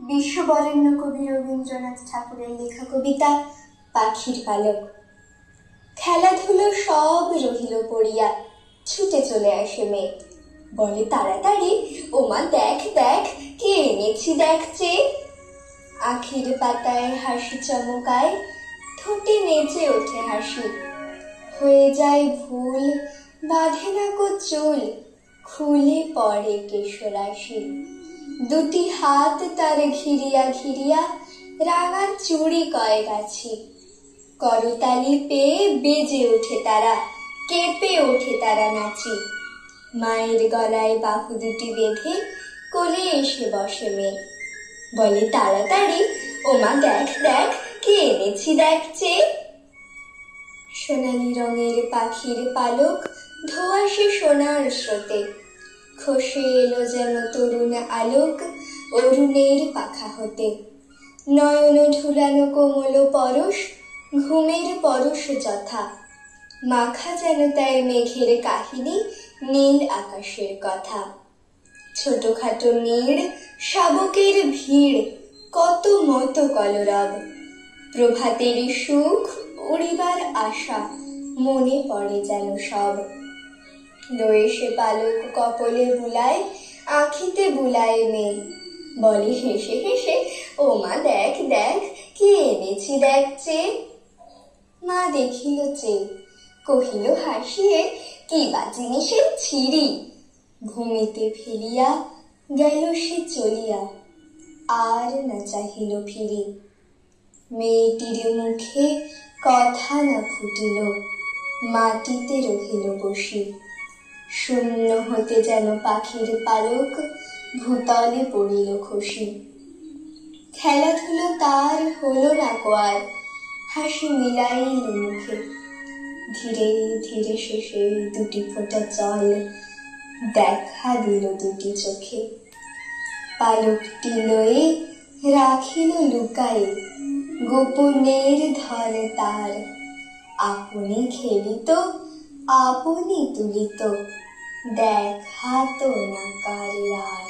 বিশ্ববরেণ্য কবি রবীন্দ্রনাথ ঠাকুরের লেখা কবিতা, পাখির পালক। খেলাধুলো সব রহিল পড়িয়া, ছুটে চলে আসে মেয়ে বলে তাড়াতাড়ি, ওমা, দেখ দেখ, কে এনেছি দেখছে আখির পাতায় হাসি চমকায়, ঠোঁটে নেচে ওঠে হাসি। হয়ে যায় ভুল, বাঁধে না কো চুল, খুলে পড়ে কেশরাশি দুটি হাত তার ঘিরিয়া ঘিরিয়া রাঙা চুড়ি কয় গাছি। করতালি পেয়ে বেজে ওঠে তারা, কেঁপে ওঠে তারা নাচি। মায়ের গলায় বাহু দুটি বেঁধে কোলে এসে বসে মেয়ে। বলে, তাড়াতাড়ি, ওমা দেখ দেখ, কে এনেছি দেখছে সোনালি রঙের পাখির পালক ধোয়াশে সোনার স্রোতে। খসে এলো যেন তরুণ আলোক, অরুণের পাখা হতে। নয়ন ঢুলানো কোমল পরশ, ঘুমের পরশ যথা। মাখা যেন তাই মেঘের কাহিনী নীল আকাশের কথা। ছোটখাটো নীড়, শাবকের ভিড়, কত মতো কলরব। প্রভাতের সুখ উড়িবার আশা, মনে পড়ে যেন সব। লয়ে সে পালক কপলে বুলায়, আখিতে বুলায় মেয়ে। বলে হেসে হেসে, ও মা, দেখ দেখ, কি এনেছি দেখ চে? মা দেখিল চে। কহিল, হাসিয়ে, কি বা জিনিসের ছিরি ভূমিতে ফিরিয়া গেল সে চলিয়া। আর না চাহিল ফিরি। মেয়েটির মুখে কথা না ফুটিল। মাটিতে রহিল বসি। শূন্য হতে যেন পাখির পালক ভূতলে পড়িল খুশি। খেলাধুলো তার হলো না কোয়ার, হাসি মিলাইল মুখে। ধীরে ধীরে শেষে দুটি ফোঁটা জল দেখা দিল দুটি চোখে। পালকটি লয়ে রাখিল লুকায়ে, গোপনের ধরে তার। আপনি খেলিত আপনি তুলিত দেখা তো না কার আর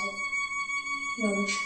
নমস্কার।